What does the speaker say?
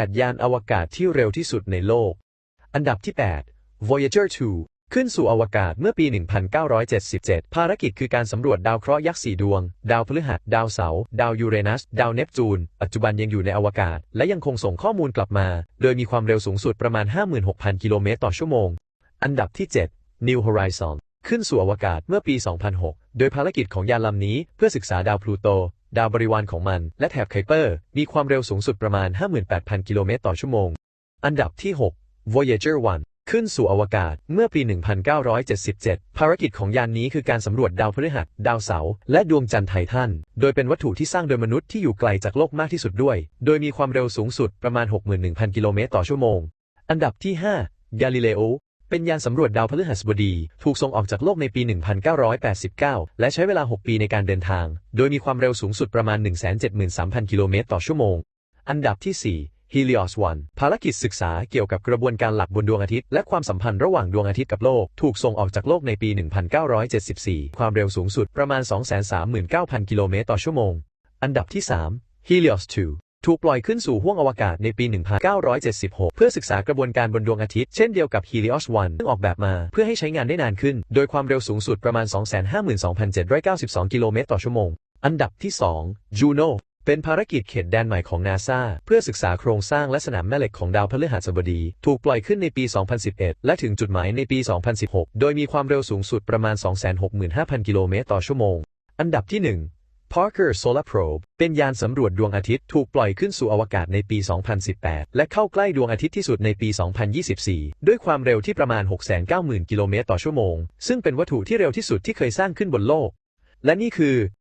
8 ยานอวกาศที่เร็วที่สุดในโลก อันดับที่ 8 Voyager 2 ขึ้นสู่อวกาศเมื่อปี 1977 ภารกิจคือการสำรวจดาวเคราะห์ยักษ์สีดวง ดาวพฤหัส ดาวเสาร์ ดาวยูเรนัส ดาวเนปจูน ปัจจุบันยังอยู่ในอวกาศ และยังคงส่งข้อมูลกลับมา โดยมีความเร็วสูงสุดประมาณ 56,000 กิโลเมตรต่อชั่วโมง อันดับที่ 7 New Horizon ขึ้นสู่อวกาศเมื่อปี 2006 โดยภารกิจของยานลำนี้เพื่อศึกษาดาวพลูโต ดาวบริวารของมัน และแถบไคเปอร์ มีความเร็วสูงสุดประมาณ 58,000 กิโลเมตรต่อชั่วโมง อันดับที่ 6 Voyager 1 ขึ้นสู่อวกาศเมื่อปี 1977 ภารกิจของยานนี้คือการสำรวจดาวพฤหัส ดาวเสาร์ และดวงจันทร์ไททัน โดยเป็นวัตถุที่สร้างโดยมนุษย์ที่อยู่ไกลจากโลกมากที่สุดด้วย โดยมีความเร็วสูงสุดประมาณ 61,000 กิโลเมตรต่อชั่วโมง อันดับที่ 5 Galileo เป็นยานสำรวจดาวพฤหัสบดี ถูกส่งออกจากโลกในปี 1989 และใช้เวลา 6 ปีในการเดินทาง โดยมีความเร็วสูงสุดประมาณ 173,000 กิโลเมตรต่อชั่วโมง อันดับที่ 4 Helios 1 ภารกิจศึกษาเกี่ยวกับกระบวนการหลักบนดวงอาทิตย์ และความสัมพันธ์ระหว่างดวงอาทิตย์กับโลก ถูกส่งออกจากโลกในปี 1974 ความเร็วสูงสุดประมาณ 239,000 กิโลเมตรต่อชั่วโมง อันดับที่ 3 Helios 2 ถูกปล่อยขึ้นสู่ห้วงอวกาศในปี 1976 เพื่อศึกษากระบวนการบนดวงอาทิตย์ เช่นเดียวกับ Helios 1 ซึ่งออกแบบมาเพื่อให้ใช้งานได้นานขึ้น โดยความเร็วสูงสุดประมาณ 252,792 กิโลเมตรต่อชั่วโมง อันดับที่ 2 Juno เป็นภารกิจเขตแดนใหม่ของนาซาเพื่อศึกษาโครงสร้างและสนามแม่เหล็กของดาวพฤหัสบดี ถูกปล่อยขึ้นในปี 2011 และถึงจุดหมายในปี 2016 โดยมีความเร็วสูงสุดประมาณ 265,000 กิโลเมตรต่อชั่วโมง อันดับที่ 1 Parker Solar Probe เป็นยานสำรวจดวงอาทิตย์ถูกปล่อยขึ้นสู่อวกาศในปี 2018 และเข้าใกล้ดวงอาทิตย์ที่สุดในปี 2024 ด้วยความเร็วที่ประมาณ 690,000 กิโลเมตรต่อชั่วโมง ซึ่งเป็นวัตถุที่เร็วที่สุดที่เคยสร้างขึ้นบนโลก และนี่คือ